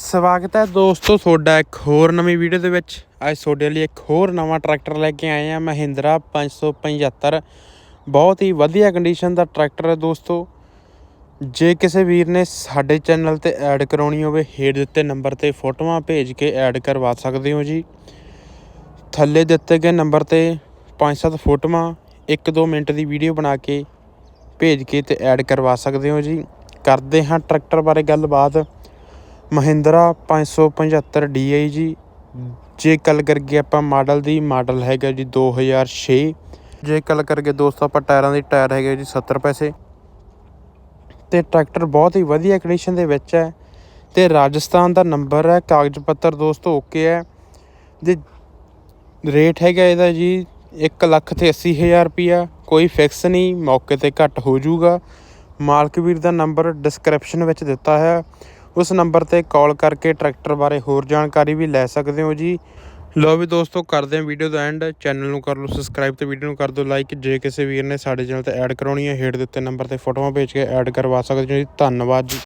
ਸਵਾਗਤ ਹੈ ਦੋਸਤੋ ਤੁਹਾਡਾ ਇੱਕ ਹੋਰ ਨਵੀਂ ਵੀਡੀਓ ਦੇ ਵਿੱਚ। ਅੱਜ ਤੁਹਾਡੇ ਲਈ ਇੱਕ ਹੋਰ ਨਵਾਂ ਟਰੈਕਟਰ ਲੈ ਕੇ ਆਏ ਆ ਮਹਿੰਦਰਾ 575 ਬਹੁਤ ਹੀ ਵਧੀਆ ਕੰਡੀਸ਼ਨ ਦਾ ਟਰੈਕਟਰ ਹੈ ਦੋਸਤੋ। ਜੇ ਕਿਸੇ ਵੀਰ ਨੇ ਸਾਡੇ ਚੈਨਲ ਤੇ ਐਡ ਕਰਾਉਣੀ ਹੋਵੇ, ਹੇਠ ਦਿੱਤੇ ਨੰਬਰ ਤੇ ਫੋਟੋਆਂ ਭੇਜ ਕੇ ਐਡ ਕਰਵਾ ਸਕਦੇ ਹੋ ਜੀ। ਥੱਲੇ ਦਿੱਤੇ ਗਏ ਨੰਬਰ ਤੇ 5-7 ਫੋਟੋਆਂ 1-2 ਮਿੰਟ ਦੀ ਵੀਡੀਓ ਬਣਾ ਕੇ ਭੇਜ ਕੇ ਤੇ ਐਡ ਕਰਵਾ ਸਕਦੇ ਹੋ ਜੀ। ਕਰਦੇ ਹਾਂ ਟਰੈਕਟਰ ਬਾਰੇ ਗੱਲਬਾਤ। ਮਹਿੰਦਰਾ 575 DI ਜੀ। ਜੇ ਗੱਲ ਕਰੀਏ ਆਪਾਂ ਮਾਡਲ ਦੀ, ਮਾਡਲ ਹੈਗਾ ਜੀ 2006 ਜੇ ਗੱਲ ਕਰੀਏ ਦੋਸਤੋ, ਆਪਾਂ ਟਾਇਰਾਂ ਦੀ, ਟਾਇਰ ਹੈਗੇ ਜੀ 70 ਪੈਸੇ। ਤੇ ਟਰੈਕਟਰ ਬਹੁਤ ਹੀ ਵਧੀਆ ਕੰਡੀਸ਼ਨ ਦੇ ਵਿੱਚ ਹੈ। ਤੇ ਰਾਜਸਥਾਨ ਦਾ ਨੰਬਰ ਹੈ ਕਾਗਜ਼ ਪੱਤਰ ਦੋਸਤੋ ਓਕੇ ਹੈ। ਜੇ ਰੇਟ ਹੈਗਾ ਇਹਦਾ ਜੀ 1 ਲੱਖ ਤੇ 80000 ਰੁਪਿਆ ਕੋਈ ਫਿਕਸ ਨਹੀਂ, ਮੌਕੇ ਤੇ ਘੱਟ ਹੋ ਜਾਊਗਾ। ਮਾਲਕ ਵੀਰ ਦਾ ਨੰਬਰ ਡਿਸਕ੍ਰਿਪਸ਼ਨ ਵਿੱਚ ਦਿੱਤਾ ਹੈ। ਉਸ ਨੰਬਰ ਤੇ ਕਾਲ ਕਰਕੇ ਟਰੈਕਟਰ ਬਾਰੇ ਹੋਰ ਜਾਣਕਾਰੀ ਵੀ ਲੈ ਸਕਦੇ ਹੋ ਜੀ। ਲੋ ਵੀ ਦੋਸਤੋ, ਕਰਦੇ ਹਾਂ ਵੀਡੀਓ ਦਾ ਐਂਡ। ਚੈਨਲ ਨੂੰ ਕਰ ਲਓ ਸਬਸਕ੍ਰਾਈਬ ਤੇ ਵੀਡੀਓ ਨੂੰ ਕਰ ਦਿਓ ਲਾਈਕ ਜੇ ਕਿਸੇ ਵੀਰ ਨੇ ਸਾਡੇ ਚੈਨਲ ਤੇ ਐਡ ਕਰਾਉਣੀ ਹੈ, ਹੇਠ ਦਿੱਤੇ ਨੰਬਰ ਤੇ ਫੋਟੋਆਂ ਭੇਜ ਕੇ ਐਡ ਕਰਵਾ ਸਕਦੇ ਹੋ ਜੀ। ਧੰਨਵਾਦ ਜੀ।